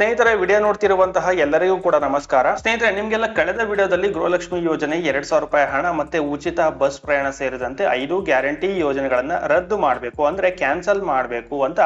ಸ್ನೇಹಿತರೆ, ವಿಡಿಯೋ ನೋಡ್ತಿರುವಂತಹ ಎಲ್ಲರಿಗೂ ಕೂಡ ನಮಸ್ಕಾರ. ಸ್ನೇಹಿತರೆ, ನಿಮ್ಗೆಲ್ಲ ಕಳೆದ ವಿಡಿಯೋದಲ್ಲಿ ಗೃಹಲಕ್ಷ್ಮಿ ಯೋಜನೆ ಎರಡ್ ಸಾವಿರ ರೂಪಾಯಿ ಹಣ ಮತ್ತೆ ಉಚಿತ ಬಸ್ ಪ್ರಯಾಣ ಸೇರಿದಂತೆ ಐದು ಗ್ಯಾರಂಟಿ ಯೋಜನೆಗಳನ್ನ ರದ್ದು ಮಾಡಬೇಕು, ಅಂದ್ರೆ ಕ್ಯಾನ್ಸಲ್ ಮಾಡಬೇಕು ಅಂತ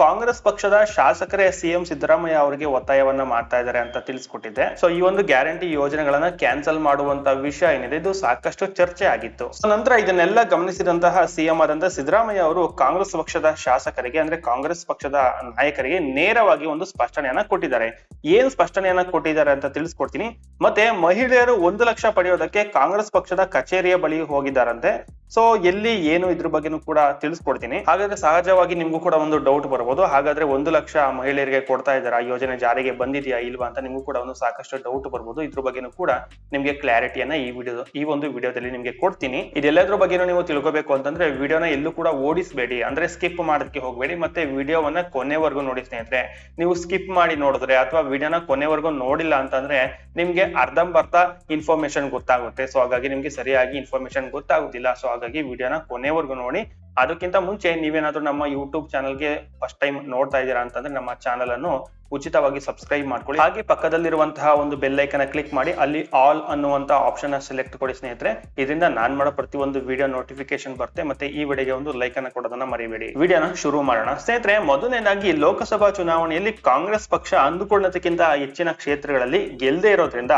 ಕಾಂಗ್ರೆಸ್ ಪಕ್ಷದ ಶಾಸಕರೇ ಸಿಎಂ ಸಿದ್ದರಾಮಯ್ಯ ಅವರಿಗೆ ಒತ್ತಾಯವನ್ನ ಮಾಡ್ತಾ ಇದ್ದಾರೆ ಅಂತ ತಿಳಿಸ್ಕೊಟ್ಟಿದ್ದೆ. ಸೊ ಈ ಒಂದು ಗ್ಯಾರಂಟಿ ಯೋಜನೆಗಳನ್ನ ಕ್ಯಾನ್ಸಲ್ ಮಾಡುವಂತ ವಿಷಯ ಏನಿದೆ, ಇದು ಸಾಕಷ್ಟು ಚರ್ಚೆ ಆಗಿತ್ತು. ಸೊ ನಂತರ ಇದನ್ನೆಲ್ಲ ಗಮನಿಸಿದಂತಹ ಸಿಎಂ ಆದಂತ ಸಿದ್ದರಾಮಯ್ಯ ಅವರು ಕಾಂಗ್ರೆಸ್ ಪಕ್ಷದ ಶಾಸಕರಿಗೆ, ಅಂದ್ರೆ ಕಾಂಗ್ರೆಸ್ ಪಕ್ಷದ ನಾಯಕರಿಗೆ ನೇರವಾಗಿ ಒಂದು ಸ್ಪಷ್ಟನೆಯನ್ನ ಕೊಟ್ಟಿದ್ದಾರೆ. ಏನ್ ಸ್ಪಷ್ಟನೆಯನ್ನ ಕೊಟ್ಟಿದ್ದಾರೆ ಅಂತ ತಿಳಿಸ್ಕೊಡ್ತೀನಿ. ಮತ್ತೆ ಮಹಿಳೆಯರು ಒಂದು ಲಕ್ಷ ಪಡೆಯೋದಕ್ಕೆ ಕಾಂಗ್ರೆಸ್ ಪಕ್ಷದ ಕಚೇರಿಯ ಬಳಿ ಹೋಗಿದ್ದಾರಂತೆ. ಸೊ ಎಲ್ಲಿ ಏನು ಇದ್ರ ಬಗ್ಗೆನೂ ಕೂಡ ತಿಳಿಸ್ಕೊಡ್ತೀನಿ. ಹಾಗಾದ್ರೆ ಸಹಜವಾಗಿ ನಿಮ್ಗೂ ಕೂಡ ಒಂದು ಡೌಟ್ ಬರ್ಬೋದು. ಹಾಗಾದ್ರೆ ಒಂದು ಲಕ್ಷ ಮಹಿಳೆಯರಿಗೆ ಕೊಡ್ತಾ ಇದ್ದಾರಾ ಆ ಯೋಜನೆ ಜಾರಿಗೆ ಬಂದಿದೆಯಾ, ಇಲ್ವಾ ಅಂತ ನಿಮ್ಗೂ ಕೂಡ ಒಂದು ಸಾಕಷ್ಟು ಡೌಟ್ ಬರ್ಬೋದು. ಇದ್ರ ಬಗ್ಗೆನೂ ಕೂಡ ನಿಮ್ಗೆ ಕ್ಲಾರಿಟಿಯನ್ನ ಈ ವಿಡಿಯೋ ಈ ಒಂದು ವಿಡಿಯೋದಲ್ಲಿ ನಿಮ್ಗೆ ಕೊಡ್ತೀನಿ. ಇದೆಲ್ಲದ್ರ ಬಗ್ಗೆನೂ ನೀವು ತಿಳ್ಕೊಬೇಕು ಅಂತಂದ್ರೆ ವಿಡಿಯೋನ ಎಲ್ಲೂ ಕೂಡ ಓಡಿಸ್ಬೇಡಿ. ಅಂದ್ರೆ ಸ್ಕಿಪ್ ಮಾಡೋದಕ್ಕೆ ಹೋಗಬೇಡಿ. ಮತ್ತೆ ವಿಡಿಯೋವನ್ನ ಕೊನೆವರೆಗೂ ನೋಡಿ ಸ್ನೇಹಿತರೆ, ನೀವು ಸ್ಕಿಪ್ ಮಾಡಿ ನೋಡಿದ್ರೆ ಅಥವಾ ವಿಡಿಯೋನ ಕೊನೆವರೆಗೂ ನೋಡಿಲ್ಲ ಅಂತಂದ್ರೆ ನಿಮ್ಗೆ ಅರ್ಧಂಬರ್ಧ ಇನ್ಫಾರ್ಮೇಶನ್ ಗೊತ್ತಾಗುತ್ತೆ. ಸೊ ಹಾಗಾಗಿ ನಿಮ್ಗೆ ಸರಿಯಾಗಿ ಇನ್ಫಾರ್ಮೇಶನ್ ಗೊತ್ತಾಗುದಿಲ್ಲ. ಸೊ ಹಾಗಾಗಿ ವಿಡಿಯೋನ ಕೊನೆವರೆಗೂ ನೋಡಿ. ಅದಕ್ಕಿಂತ ಮುಂಚೆ ನೀವೇನಾದ್ರೂ ನಮ್ಮ ಯೂಟ್ಯೂಬ್ ಚಾನಲ್ಗೆ ಫಸ್ಟ್ ಟೈಮ್ ನೋಡ್ತಾ ಇದ್ದೀರಾ ಅಂತಂದ್ರೆ ನಮ್ಮ ಚಾನಲ್ ಅನ್ನು ಉಚಿತವಾಗಿ ಸಬ್ಸ್ಕ್ರೈಬ್ ಮಾಡ್ಕೊಳ್ಳಿ. ಹಾಗೆ ಪಕ್ಕದಲ್ಲಿರುವಂತಹ ಒಂದು ಬೆಲ್ ಐಕನ್ ಕ್ಲಿಕ್ ಮಾಡಿ, ಅಲ್ಲಿ ಆಲ್ ಅನ್ನುವಂತ ಆಪ್ಷನ್ ಸೆಲೆಕ್ಟ್ ಕೊಡಿ ಸ್ನೇಹಿತರೆ. ಇದರಿಂದ ನಾನ್ ಮಾಡೋ ಪ್ರತಿಯೊಂದು ವಿಡಿಯೋ ನೋಟಿಫಿಕೇಶನ್ ಬರುತ್ತೆ, ಮತ್ತೆ ಈ ವಿಡಿಯೋಗೆ ಒಂದು ಲೈಕ್ ಅನ್ನ ಕೊಡೋದನ್ನ ಮರಿಬೇಡಿ. ವಿಡಿಯೋನ ಶುರು ಮಾಡೋಣ. ಸ್ನೇಹಿತರೆ, ಮೊದಲನೇದಾಗಿ ಲೋಕಸಭಾ ಚುನಾವಣೆಯಲ್ಲಿ ಕಾಂಗ್ರೆಸ್ ಪಕ್ಷ ಅಂದುಕೊಂಡದಕ್ಕಿಂತ ಹೆಚ್ಚಿನ ಕ್ಷೇತ್ರಗಳಲ್ಲಿ ಗೆಲ್ಲದೆ ಇರೋದ್ರಿಂದ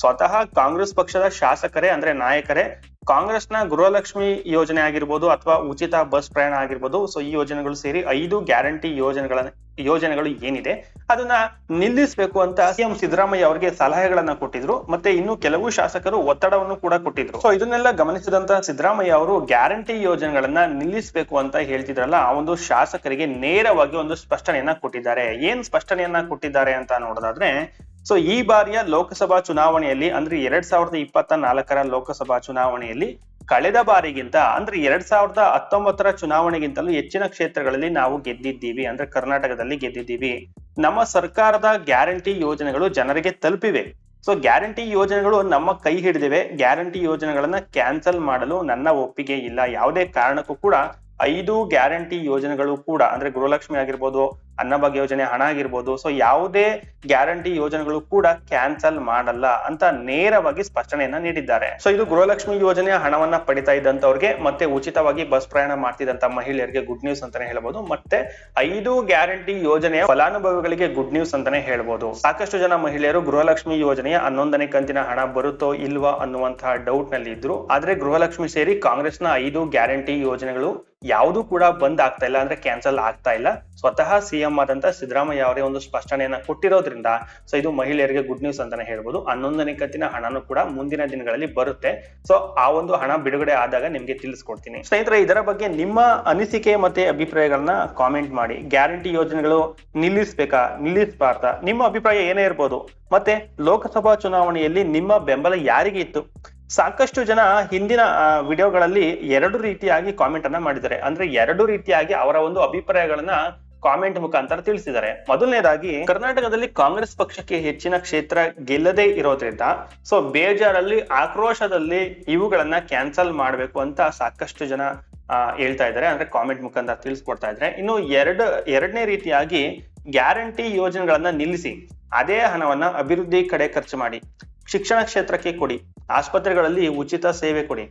ಸ್ವತಃ ಕಾಂಗ್ರೆಸ್ ಪಕ್ಷದ ಶಾಸಕರೇ ಅಂದ್ರೆ ನಾಯಕರೇ ಕಾಂಗ್ರೆಸ್ನ ಗೃಹಲಕ್ಷ್ಮಿ ಯೋಜನೆ ಆಗಿರ್ಬೋದು ಅಥವಾ ಉಚಿತ ಬಸ್ ಪ್ರಯಾಣ ಆಗಿರ್ಬೋದು, ಸೊ ಈ ಯೋಜನೆಗಳು ಸೇರಿ ಐದು ಗ್ಯಾರಂಟಿ ಯೋಜನೆಗಳ ಯೋಜನೆಗಳು ಏನಿದೆ, ಅದನ್ನ ನಿಲ್ಲಿಸಬೇಕು ಅಂತ ಸಿಎಂ ಸಿದ್ದರಾಮಯ್ಯ ಅವರಿಗೆ ಸಲಹೆಗಳನ್ನ ಕೊಟ್ಟಿದ್ರು, ಮತ್ತೆ ಇನ್ನು ಕೆಲವು ಶಾಸಕರು ಒತ್ತಡವನ್ನು ಕೂಡ ಕೊಟ್ಟಿದ್ರು. ಸೊ ಇದನ್ನೆಲ್ಲ ಗಮನಿಸಿದಂತ ಸಿದ್ದರಾಮಯ್ಯ ಅವರು ಗ್ಯಾರಂಟಿ ಯೋಜನೆಗಳನ್ನ ನಿಲ್ಲಿಸಬೇಕು ಅಂತ ಹೇಳ್ತಿದ್ರಲ್ಲ, ಆ ಒಂದು ಶಾಸಕರಿಗೆ ನೇರವಾಗಿ ಒಂದು ಸ್ಪಷ್ಟನೆಯನ್ನ ಕೊಟ್ಟಿದ್ದಾರೆ. ಏನ್ ಸ್ಪಷ್ಟನೆಯನ್ನ ಕೊಟ್ಟಿದ್ದಾರೆ ಅಂತ ನೋಡೋದಾದ್ರೆ ಸೊ ಈ ಬಾರಿಯ ಲೋಕಸಭಾ ಚುನಾವಣೆಯಲ್ಲಿ, ಅಂದ್ರೆ ಎರಡ್ ಸಾವಿರದ ಇಪ್ಪತ್ತ ನಾಲ್ಕರ ಲೋಕಸಭಾ ಚುನಾವಣೆಯಲ್ಲಿ ಕಳೆದ ಬಾರಿಗಿಂತ ಅಂದ್ರೆ ಎರಡ್ ಸಾವಿರದ ಹತ್ತೊಂಬತ್ತರ ಚುನಾವಣೆಗಿಂತಲೂ ಹೆಚ್ಚಿನ ಕ್ಷೇತ್ರಗಳಲ್ಲಿ ನಾವು ಗೆದ್ದಿದ್ದೀವಿ, ಅಂದ್ರೆ ಕರ್ನಾಟಕದಲ್ಲಿ ಗೆದ್ದಿದ್ದೀವಿ. ನಮ್ಮ ಸರ್ಕಾರದ ಗ್ಯಾರಂಟಿ ಯೋಜನೆಗಳು ಜನರಿಗೆ ತಲುಪಿವೆ. ಸೊ ಗ್ಯಾರಂಟಿ ಯೋಜನೆಗಳು ನಮ್ಮ ಕೈ ಹಿಡಿದಿವೆ. ಗ್ಯಾರಂಟಿ ಯೋಜನೆಗಳನ್ನ ಕ್ಯಾನ್ಸಲ್ ಮಾಡಲು ನನ್ನ ಒಪ್ಪಿಗೆ ಇಲ್ಲ. ಯಾವುದೇ ಕಾರಣಕ್ಕೂ ಕೂಡ ಐದು ಗ್ಯಾರಂಟಿ ಯೋಜನೆಗಳು ಕೂಡ, ಅಂದ್ರೆ ಗೃಹಲಕ್ಷ್ಮಿ ಆಗಿರ್ಬೋದು ಅನ್ನಭಾಗ್ಯ ಯೋಜನೆ, ಹಣ ಆಗಿರ್ಬೋದು ಸೊ ಯಾವುದೇ ಗ್ಯಾರಂಟಿ ಯೋಜನೆಗಳು ಕೂಡ ಕ್ಯಾನ್ಸಲ್ ಮಾಡಲ್ಲ ಅಂತ ನೇರವಾಗಿ ಸ್ಪಷ್ಟನೆಯನ್ನ ನೀಡಿದ್ದಾರೆ. ಸೊ ಇದು ಗೃಹಲಕ್ಷ್ಮಿ ಯೋಜನೆಯ ಹಣವನ್ನ ಪಡಿತಾ ಇದ್ದಂತವ್ರಿಗೆ ಮತ್ತೆ ಉಚಿತವಾಗಿ ಬಸ್ ಪ್ರಯಾಣ ಮಾಡ್ತಿದ್ದಂತ ಮಹಿಳೆಯರಿಗೆ ಗುಡ್ ನ್ಯೂಸ್ ಅಂತಾನೆ ಹೇಳ್ಬೋದು, ಮತ್ತೆ ಐದು ಗ್ಯಾರಂಟಿ ಯೋಜನೆಯ ಫಲಾನುಭವಿಗಳಿಗೆ ಗುಡ್ ನ್ಯೂಸ್ ಅಂತಾನೆ ಹೇಳ್ಬೋದು. ಸಾಕಷ್ಟು ಜನ ಮಹಿಳೆಯರು ಗೃಹಲಕ್ಷ್ಮಿ ಯೋಜನೆಯ ಹನ್ನೊಂದನೇ ಕಂತಿನ ಹಣ ಬರುತ್ತೋ ಇಲ್ವಾ ಅನ್ನುವಂತಹ ಡೌಟ್ನಲ್ಲಿ ಇದ್ರು. ಆದ್ರೆ ಗೃಹಲಕ್ಷ್ಮಿ ಸೇರಿ ಕಾಂಗ್ರೆಸ್ನ ಐದು ಗ್ಯಾರಂಟಿ ಯೋಜನೆಗಳು ಯಾವುದು ಕೂಡ ಬಂದ್ ಆಗ್ತಾ ಇಲ್ಲ, ಅಂದ್ರೆ ಕ್ಯಾನ್ಸಲ್ ಆಗ್ತಾ ಇಲ್ಲ. ಸ್ವತಃ ಸಿಎಂ ಆದಂತ ಸಿದ್ದರಾಮಯ್ಯ ಅವರೇ ಒಂದು ಸ್ಪಷ್ಟನೆಯನ್ನ ಕೊಟ್ಟಿರೋದ್ರಿಂದ ಸೊ ಇದು ಮಹಿಳೆಯರಿಗೆ ಗುಡ್ ನ್ಯೂಸ್ ಅಂತಾನೆ ಹೇಳ್ಬೋದು. ಹನ್ನೊಂದನೇ ಕತ್ತಿನ ಹಣನೂ ಕೂಡ ಮುಂದಿನ ದಿನಗಳಲ್ಲಿ ಬರುತ್ತೆ. ಸೊ ಆ ಒಂದು ಹಣ ಬಿಡುಗಡೆ ಆದಾಗ ನಿಮ್ಗೆ ತಿಳಿಸ್ಕೊಡ್ತೀನಿ. ಸ್ನೇಹಿತರೆ, ಇದರ ಬಗ್ಗೆ ನಿಮ್ಮ ಅನಿಸಿಕೆ ಮತ್ತೆ ಅಭಿಪ್ರಾಯಗಳನ್ನ ಕಾಮೆಂಟ್ ಮಾಡಿ. ಗ್ಯಾರಂಟಿ ಯೋಜನೆಗಳು ನಿಲ್ಲಿಸ್ಬೇಕಾ, ನಿಲ್ಲಿಸಬಾರ್ದಾ? ನಿಮ್ಮ ಅಭಿಪ್ರಾಯ ಏನೇ ಇರ್ಬೋದು. ಮತ್ತೆ ಲೋಕಸಭಾ ಚುನಾವಣೆಯಲ್ಲಿ ನಿಮ್ಮ ಬೆಂಬಲ ಯಾರಿಗೆ ಇತ್ತು? ಸಾಕಷ್ಟು ಜನ ಹಿಂದಿನ ವಿಡಿಯೋಗಳಲ್ಲಿ ಎರಡು ರೀತಿಯಾಗಿ ಕಾಮೆಂಟ್ ಅನ್ನ ಮಾಡಿದ್ದಾರೆ. ಅಂದ್ರೆ ಎರಡು ರೀತಿಯಾಗಿ ಅವರ ಒಂದು ಅಭಿಪ್ರಾಯಗಳನ್ನ ಕಾಮೆಂಟ್ ಮುಖಾಂತರ ತಿಳಿಸಿದ್ದಾರೆ. ಮೊದಲನೇದಾಗಿ, ಕರ್ನಾಟಕದಲ್ಲಿ ಕಾಂಗ್ರೆಸ್ ಪಕ್ಷಕ್ಕೆ ಹೆಚ್ಚಿನ ಕ್ಷೇತ್ರ ಗೆಲ್ಲದೆ ಇರೋದ್ರಿಂದ, ಸೊ ಬೇಜಾರಲ್ಲಿ, ಆಕ್ರೋಶದಲ್ಲಿ ಇವುಗಳನ್ನ ಕ್ಯಾನ್ಸಲ್ ಮಾಡಬೇಕು ಅಂತ ಸಾಕಷ್ಟು ಜನ ಹೇಳ್ತಾ ಇದ್ದಾರೆ. ಅಂದ್ರೆ ಕಾಮೆಂಟ್ ಮುಖಾಂತರ ತಿಳಿಸ್ಕೊಡ್ತಾ ಇದ್ದಾರೆ. ಇನ್ನು ಎರಡು, ಎರಡನೇ ರೀತಿಯಾಗಿ ಗ್ಯಾರಂಟಿ ಯೋಜನೆಗಳನ್ನ ನಿಲ್ಲಿಸಿ, ಅದೇ ಹಣವನ್ನ ಅಭಿವೃದ್ಧಿ ಕಡೆ ಖರ್ಚು ಮಾಡಿ, ಶಿಕ್ಷಣ ಕ್ಷೇತ್ರಕ್ಕೆ ಕೊಡಿ. ಆಸ್ಪತ್ರೆಗಳಲ್ಲಿ ಉಚಿತ ಸೇವೆ ಕೊಡಿ.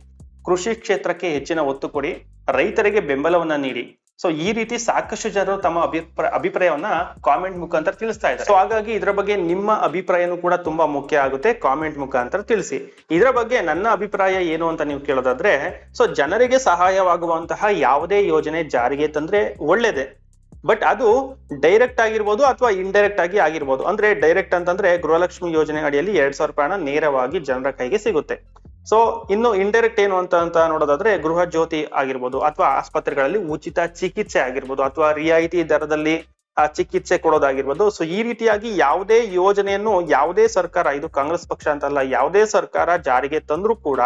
ಕೃಷಿ ಕ್ಷೇತ್ರಕ್ಕೆ ಹೆಚ್ಚಿನ ಒತ್ತು ಕೊಡಿ. ರೈತರಿಗೆ ಬೆಂಬಲವನ್ನ ನೀಡಿ. ಸೊ ಈ ರೀತಿ ಸಾಕಷ್ಟು ಜನರು ತಮ್ಮ ಅಭಿಪ್ರಾಯ ಅಭಿಪ್ರಾಯವನ್ನ ಕಾಮೆಂಟ್ ಮುಖಾಂತರ ತಿಳಿಸ್ತಾ ಇದ್ದಾರೆ. ಸೊ ಹಾಗಾಗಿ ಇದರ ಬಗ್ಗೆ ನಿಮ್ಮ ಅಭಿಪ್ರಾಯನೂ ಕೂಡ ತುಂಬಾ ಮುಖ್ಯ ಆಗುತ್ತೆ. ಕಾಮೆಂಟ್ ಮುಖಾಂತರ ತಿಳಿಸಿ. ಇದರ ಬಗ್ಗೆ ನನ್ನ ಅಭಿಪ್ರಾಯ ಏನು ಅಂತ ನೀವು ಕೇಳೋದಾದ್ರೆ ಸೊ ಜನರಿಗೆ ಸಹಾಯವಾಗುವಂತಹ ಯಾವುದೇ ಯೋಜನೆ ಜಾರಿಗೆ ತಂದ್ರೆ ಒಳ್ಳೇದೇ. ಬಟ್ ಅದು ಡೈರೆಕ್ಟ್ ಆಗಿರ್ಬೋದು ಅಥವಾ ಇಂಡೈರೆಕ್ಟ್ ಆಗಿ ಆಗಿರ್ಬೋದು. ಅಂದ್ರೆ ಡೈರೆಕ್ಟ್ ಅಂತಂದ್ರೆ ಗೃಹಲಕ್ಷ್ಮಿ ಯೋಜನೆ ಅಡಿಯಲ್ಲಿ ಎರಡ್ ಸಾವಿರ ಹಣ ನೇರವಾಗಿ ಜನರ ಕೈಗೆ ಸಿಗುತ್ತೆ. ಸೊ ಇನ್ನು ಇಂಡೈರೆಕ್ಟ್ ಏನು ಅಂತ ಅಂತ ನೋಡೋದಾದ್ರೆ ಗೃಹ ಜ್ಯೋತಿ ಆಗಿರ್ಬೋದು ಅಥವಾ ಆಸ್ಪತ್ರೆಗಳಲ್ಲಿ ಉಚಿತ ಚಿಕಿತ್ಸೆ ಆಗಿರ್ಬೋದು ಅಥವಾ ರಿಯಾಯಿತಿ ದರದಲ್ಲಿ, ಆ, ಚಿಕಿತ್ಸೆ ಕೊಡೋದಾಗಿರ್ಬೋದು. ಸೊ ಈ ರೀತಿಯಾಗಿ ಯಾವುದೇ ಯೋಜನೆಯನ್ನು ಯಾವುದೇ ಸರ್ಕಾರ, ಇದು ಕಾಂಗ್ರೆಸ್ ಪಕ್ಷ ಅಂತಲ್ಲ, ಯಾವುದೇ ಸರ್ಕಾರ ಜಾರಿಗೆ ತಂದ್ರೂ ಕೂಡ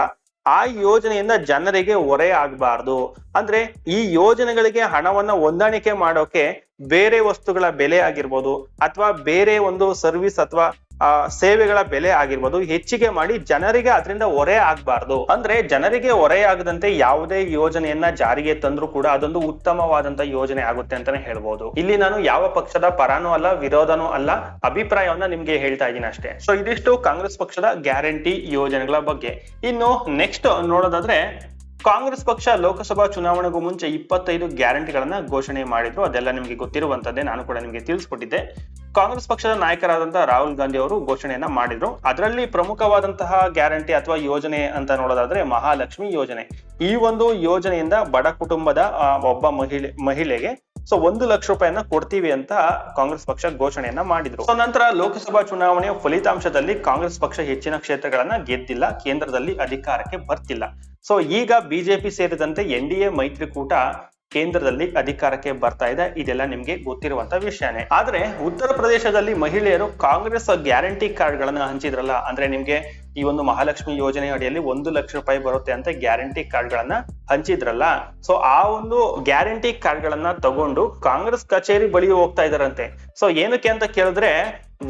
ಆ ಯೋಜನೆಯಿಂದ ಜನರಿಗೆ ಹೊರೆ ಆಗಬಾರ್ದು. ಅಂದ್ರೆ ಈ ಯೋಜನೆಗಳಿಗೆ ಹಣವನ್ನ ಹೊಂದಾಣಿಕೆ ಮಾಡೋಕೆ ಬೇರೆ ವಸ್ತುಗಳ ಬೆಲೆ ಆಗಿರ್ಬೋದು ಅಥವಾ ಬೇರೆ ಒಂದು ಸರ್ವಿಸ್ ಅಥವಾ ಆ, ಸೇವೆಗಳ ಬೆಲೆ ಆಗಿರ್ಬೋದು ಹೆಚ್ಚಿಗೆ ಮಾಡಿ ಜನರಿಗೆ ಅದರಿಂದ ಹೊರೆ ಆಗ್ಬಾರ್ದು. ಅಂದ್ರೆ ಜನರಿಗೆ ಹೊರೆ ಆಗದಂತೆ ಯಾವುದೇ ಯೋಜನೆಯನ್ನ ಜಾರಿಗೆ ತಂದ್ರು ಕೂಡ ಅದೊಂದು ಉತ್ತಮವಾದಂತ ಯೋಜನೆ ಆಗುತ್ತೆ ಅಂತಾನೆ ಹೇಳ್ಬೋದು. ಇಲ್ಲಿ ನಾನು ಯಾವ ಪಕ್ಷದ ಪರಾನೂ ಅಲ್ಲ ವಿರೋಧನೂ ಅಲ್ಲ ಅಭಿಪ್ರಾಯವನ್ನ ನಿಮ್ಗೆ ಹೇಳ್ತಾ ಇದ್ದೀನಿ ಅಷ್ಟೇ. ಸೊ ಇದಿಷ್ಟು ಕಾಂಗ್ರೆಸ್ ಪಕ್ಷದ ಗ್ಯಾರಂಟಿ ಯೋಜನೆಗಳ ಬಗ್ಗೆ. ಇನ್ನು ನೆಕ್ಸ್ಟ್ ನೋಡೋದಾದ್ರೆ ಕಾಂಗ್ರೆಸ್ ಪಕ್ಷ ಲೋಕಸಭಾ ಚುನಾವಣೆಗೂ ಮುಂಚೆ ಇಪ್ಪತ್ತೈದು ಗ್ಯಾರಂಟಿಗಳನ್ನ ಘೋಷಣೆ ಮಾಡಿದ್ರು. ಅದೆಲ್ಲ ನಿಮಗೆ ಗೊತ್ತಿರುವಂತದ್ದೇ ನಾನು ಕೂಡ ನಿಮಗೆ ತಿಳಿಸ್ಕೊಟ್ಟಿದ್ದೆ. ಕಾಂಗ್ರೆಸ್ ಪಕ್ಷದ ನಾಯಕರಾದಂತಹ ರಾಹುಲ್ ಗಾಂಧಿ ಅವರು ಘೋಷಣೆಯನ್ನ ಮಾಡಿದ್ರು. ಅದರಲ್ಲಿ ಪ್ರಮುಖವಾದಂತಹ ಗ್ಯಾರಂಟಿ ಅಥವಾ ಯೋಜನೆ ಅಂತ ನೋಡೋದಾದ್ರೆ ಮಹಾಲಕ್ಷ್ಮಿ ಯೋಜನೆ. ಈ ಒಂದು ಯೋಜನೆಯಿಂದ ಬಡ ಕುಟುಂಬದ ಒಬ್ಬ ಮಹಿಳೆ, ಮಹಿಳೆಗೆ ಸೊ ಒಂದು ಲಕ್ಷ ರೂಪಾಯಿಯನ್ನ ಕೊಡ್ತೀವಿ ಅಂತ ಕಾಂಗ್ರೆಸ್ ಪಕ್ಷ ಘೋಷಣೆಯನ್ನ ಮಾಡಿದ್ರು. ಸೊ ನಂತರ ಲೋಕಸಭಾ ಚುನಾವಣೆಯ ಫಲಿತಾಂಶದಲ್ಲಿ ಕಾಂಗ್ರೆಸ್ ಪಕ್ಷ ಹೆಚ್ಚಿನ ಕ್ಷೇತ್ರಗಳನ್ನ ಗೆದ್ದಿಲ್ಲ. ಕೇಂದ್ರದಲ್ಲಿ ಅಧಿಕಾರಕ್ಕೆ ಬರ್ತಿಲ್ಲ. ಸೊ ಈಗ ಬಿಜೆಪಿ ಸೇರಿದಂತೆ ಎನ್ ಡಿ ಎ ಮೈತ್ರಿಕೂಟ ಕೇಂದ್ರದಲ್ಲಿ ಅಧಿಕಾರಕ್ಕೆ ಬರ್ತಾ ಇದೆ. ಇದೆಲ್ಲ ನಿಮ್ಗೆ ಗೊತ್ತಿರುವಂತ ವಿಷಯನೇ. ಆದ್ರೆ ಉತ್ತರ ಪ್ರದೇಶದಲ್ಲಿ ಮಹಿಳೆಯರು ಕಾಂಗ್ರೆಸ್ ಗ್ಯಾರಂಟಿ ಕಾರ್ಡ್ ಗಳನ್ನ ಹಂಚಿದ್ರಲ್ಲ, ಅಂದ್ರೆ ನಿಮ್ಗೆ ಈ ಒಂದು ಮಹಾಲಕ್ಷ್ಮಿ ಯೋಜನೆ ಅಡಿಯಲ್ಲಿ ಒಂದು ಲಕ್ಷ ರೂಪಾಯಿ ಬರುತ್ತೆ ಅಂತ ಗ್ಯಾರಂಟಿ ಕಾರ್ಡ್ ಗಳನ್ನ ಹಂಚಿದ್ರಲ್ಲ. ಸೊ ಆ ಒಂದು ಗ್ಯಾರಂಟಿ ಕಾರ್ಡ್ ಗಳನ್ನ ತಗೊಂಡು ಕಾಂಗ್ರೆಸ್ ಕಚೇರಿ ಬಳಿ ಹೋಗ್ತಾ ಇದಾರಂತೆ. ಸೊ ಏನಕ್ಕೆ ಅಂತ ಕೇಳಿದ್ರೆ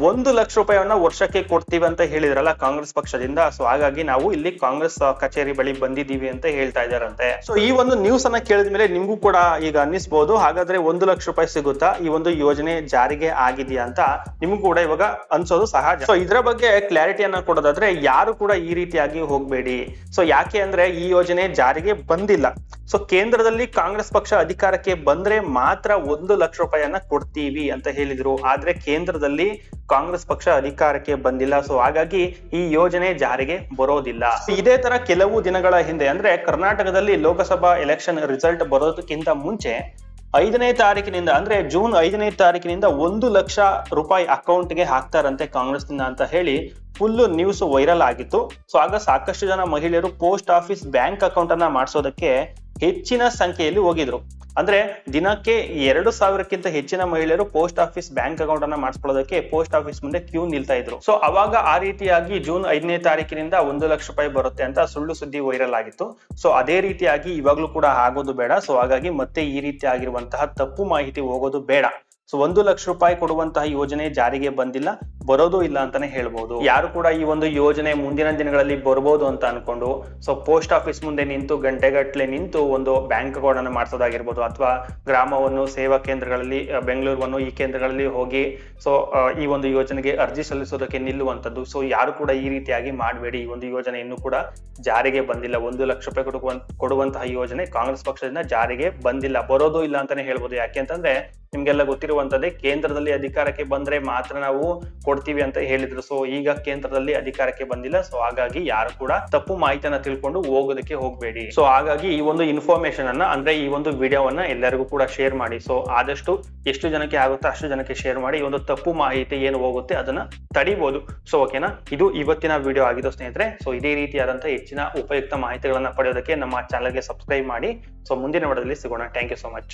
ಒಂದು ಲಕ್ಷ ರೂಪಾಯಿಯನ್ನ ವರ್ಷಕ್ಕೆ ಕೊಡ್ತೀವಿ ಅಂತ ಹೇಳಿದ್ರಲ್ಲ ಕಾಂಗ್ರೆಸ್ ಪಕ್ಷದಿಂದ. ಸೊ ಹಾಗಾಗಿ ನಾವು ಇಲ್ಲಿ ಕಾಂಗ್ರೆಸ್ ಕಚೇರಿ ಬಳಿ ಬಂದಿದ್ದೀವಿ ಅಂತ ಹೇಳ್ತಾ ಇದಾರಂತೆ ಸೊ ಈ ಒಂದು ನ್ಯೂಸ್ ಅನ್ನ ಕೇಳಿದ ಮೇಲೆ ನಿಮ್ಗೂ ಕೂಡ ಈಗ ಅನ್ನಿಸ್ಬೋದು. ಹಾಗಾದ್ರೆ ಒಂದು ಲಕ್ಷ ರೂಪಾಯಿ ಸಿಗುತ್ತಾ? ಈ ಒಂದು ಯೋಜನೆ ಜಾರಿಗೆ ಆಗಿದೆಯಾ ಅಂತ ನಿಮ್ಗೂ ಕೂಡ ಇವಾಗ ಅನ್ಸೋದು ಸಹಜ. ಸೊ ಇದ್ರ ಬಗ್ಗೆ ಕ್ಲಾರಿಟಿಯನ್ನ ಕೊಡೋದಾದ್ರೆ ಯಾರು ಕೂಡ ಈ ರೀತಿಯಾಗಿ ಹೋಗ್ಬೇಡಿ. ಸೊ ಯಾಕೆ ಅಂದ್ರೆ ಈ ಯೋಜನೆ ಜಾರಿಗೆ ಬಂದಿಲ್ಲ. ಸೊ ಕೇಂದ್ರದಲ್ಲಿ ಕಾಂಗ್ರೆಸ್ ಪಕ್ಷ ಅಧಿಕಾರಕ್ಕೆ ಬಂದ್ರೆ ಮಾತ್ರ ಒಂದು ಲಕ್ಷ ರೂಪಾಯಿಯನ್ನ ಕೊಡ್ತೀವಿ ಅಂತ ಹೇಳಿದ್ರು. ಆದ್ರೆ ಕೇಂದ್ರದಲ್ಲಿ ಕಾಂಗ್ರೆಸ್ ಪಕ್ಷ ಅಧಿಕಾರಕ್ಕೆ ಬಂದಿಲ್ಲ. ಸೊ ಹಾಗಾಗಿ ಈ ಯೋಜನೆ ಜಾರಿಗೆ ಬರೋದಿಲ್ಲ. ಇದೇ ತರ ಕೆಲವು ದಿನಗಳ ಹಿಂದೆ, ಅಂದ್ರೆ ಕರ್ನಾಟಕದಲ್ಲಿ ಲೋಕಸಭಾ ಎಲೆಕ್ಷನ್ ರಿಸಲ್ಟ್ ಬರೋದಕ್ಕಿಂತ ಮುಂಚೆ ಐದನೇ ತಾರೀಕಿನಿಂದ, ಅಂದ್ರೆ ಜೂನ್ ಐದನೇ ತಾರೀಕಿನಿಂದ ಒಂದು ಲಕ್ಷ ರೂಪಾಯಿ ಅಕೌಂಟ್ಗೆ ಹಾಕ್ತಾರಂತೆ ಕಾಂಗ್ರೆಸ್ನಿಂದ ಅಂತ ಹೇಳಿ ಫುಲ್ ನ್ಯೂಸ್ ವೈರಲ್ ಆಗಿತ್ತು. ಸೊ ಆಗ ಸಾಕಷ್ಟು ಜನ ಮಹಿಳೆಯರು ಪೋಸ್ಟ್ ಆಫೀಸ್ ಬ್ಯಾಂಕ್ ಅಕೌಂಟ್ ಅನ್ನ ಮಾಡಿಸೋದಕ್ಕೆ ಹೆಚ್ಚಿನ ಸಂಖ್ಯೆಯಲ್ಲಿ ಹೋಗಿದ್ರು. ಅಂದ್ರೆ ದಿನಕ್ಕೆ ಎರಡು ಸಾವಿರಕ್ಕಿಂತ ಹೆಚ್ಚಿನ ಮಹಿಳೆಯರು ಪೋಸ್ಟ್ ಆಫೀಸ್ ಬ್ಯಾಂಕ್ ಅಕೌಂಟ್ ಅನ್ನ ಮಾಡಿಸ್ಕೊಳ್ಳೋದಕ್ಕೆ ಪೋಸ್ಟ್ ಆಫೀಸ್ ಮುಂದೆ ಕ್ಯೂ ನಿಲ್ತಾ ಇದ್ರು. ಸೊ ಅವಾಗ ಆ ರೀತಿಯಾಗಿ ಜೂನ್ ಐದನೇ ತಾರೀಕಿನಿಂದ ಒಂದು ಲಕ್ಷ ರೂಪಾಯಿ ಬರುತ್ತೆ ಅಂತ ಸುಳ್ಳು ಸುದ್ದಿ ವೈರಲ್ ಆಗಿತ್ತು. ಸೊ ಅದೇ ರೀತಿಯಾಗಿ ಇವಾಗ್ಲೂ ಕೂಡ ಆಗೋದು ಬೇಡ. ಸೊ ಹಾಗಾಗಿ ಮತ್ತೆ ಈ ರೀತಿ ಆಗಿರುವಂತಹ ತಪ್ಪು ಮಾಹಿತಿ ಹೋಗೋದು ಬೇಡ. ಸೊ ಒಂದು ಲಕ್ಷ ರೂಪಾಯಿ ಕೊಡುವಂತಹ ಯೋಜನೆ ಜಾರಿಗೆ ಬಂದಿಲ್ಲ. ಬರೋದು ಇಲ್ಲ ಅಂತಾನೆ ಹೇಳ್ಬೋದು. ಯಾರು ಕೂಡ ಈ ಒಂದು ಯೋಜನೆ ಮುಂದಿನ ದಿನಗಳಲ್ಲಿ ಬರ್ಬೋದು ಅಂತ ಅನ್ಕೊಂಡು ಸೊ ಪೋಸ್ಟ್ ಆಫೀಸ್ ಮುಂದೆ ನಿಂತು ಗಂಟೆಗಟ್ಟಲೆ ನಿಂತು ಒಂದು ಬ್ಯಾಂಕ್ ಅಕೌಂಟ್ ಅನ್ನು ಮಾಡಿಸೋದಾಗಿರ್ಬೋದು ಅಥವಾ ಗ್ರಾಮವನ್ನು, ಸೇವಾ ಕೇಂದ್ರಗಳಲ್ಲಿ ಬೆಂಗಳೂರನ್ನು ಈ ಕೇಂದ್ರಗಳಲ್ಲಿ ಹೋಗಿ ಸೊ ಈ ಒಂದು ಯೋಜನೆಗೆ ಅರ್ಜಿ ಸಲ್ಲಿಸೋದಕ್ಕೆ ನಿಲ್ಲುವಂತದ್ದು ಸೊ ಯಾರು ಕೂಡ ಈ ರೀತಿಯಾಗಿ ಮಾಡಬೇಡಿ. ಈ ಒಂದು ಯೋಜನೆ ಇನ್ನೂ ಕೂಡ ಜಾರಿಗೆ ಬಂದಿಲ್ಲ. ಒಂದು ಲಕ್ಷ ರೂಪಾಯಿ ಕೊಡುವ, ಕೊಡುವಂತಹ ಯೋಜನೆ ಕಾಂಗ್ರೆಸ್ ಪಕ್ಷದಿಂದ ಜಾರಿಗೆ ಬಂದಿಲ್ಲ. ಬರೋದು ಇಲ್ಲ ಅಂತಾನೆ ಹೇಳ್ಬೋದು. ಯಾಕೆ ಅಂತಂದ್ರೆ, ನಿಮ್ಗೆಲ್ಲ ಗೊತ್ತಿರುವಂತದ್ದೇ ಕೇಂದ್ರದಲ್ಲಿ ಅಧಿಕಾರಕ್ಕೆ ಬಂದ್ರೆ ಮಾತ್ರ ನಾವು ಕೊಡ್ತೀವಿ ಅಂತ ಹೇಳಿದ್ರು. ಸೊ ಈಗ ಕೇಂದ್ರದಲ್ಲಿ ಅಧಿಕಾರಕ್ಕೆ ಬಂದಿಲ್ಲ. ಸೊ ಹಾಗಾಗಿ ಯಾರು ಕೂಡ ತಪ್ಪು ಮಾಹಿತಿಯನ್ನ ತಿಳ್ಕೊಂಡು ಹೋಗೋದಕ್ಕೆ ಹೋಗಬೇಡಿ. ಸೊ ಹಾಗಾಗಿ ಈ ಒಂದು ಇನ್ಫಾರ್ಮೇಶನ್ ಅನ್ನ, ಅಂದ್ರೆ ಈ ಒಂದು ವಿಡಿಯೋವನ್ನ ಎಲ್ಲರಿಗೂ ಕೂಡ ಶೇರ್ ಮಾಡಿ. ಸೊ ಆದಷ್ಟು ಎಷ್ಟು ಜನಕ್ಕೆ ಆಗುತ್ತೋ ಅಷ್ಟು ಜನಕ್ಕೆ ಶೇರ್ ಮಾಡಿ. ಈ ಒಂದು ತಪ್ಪು ಮಾಹಿತಿ ಏನು ಹೋಗುತ್ತೆ ಅದನ್ನ ತಡಿಬಹುದು ಸೊ ಓಕೆನಾ ಇದು ಇವತ್ತಿನ ವಿಡಿಯೋ ಆಗಿದ್ದು ಸ್ನೇಹಿತರೆ. ಸೊ ಇದೇ ರೀತಿಯಾದಂತಹ ಹೆಚ್ಚಿನ ಉಪಯುಕ್ತ ಮಾಹಿತಿಗಳನ್ನ ಪಡೆಯೋದಕ್ಕೆ ನಮ್ಮ ಚಾನಲ್ಗೆ ಸಬ್ಸ್ಕ್ರೈಬ್ ಮಾಡಿ. ಸೊ ಮುಂದಿನ ವಿಡಿಯೋದಲ್ಲಿ ಸಿಗೋಣ. Thank you so much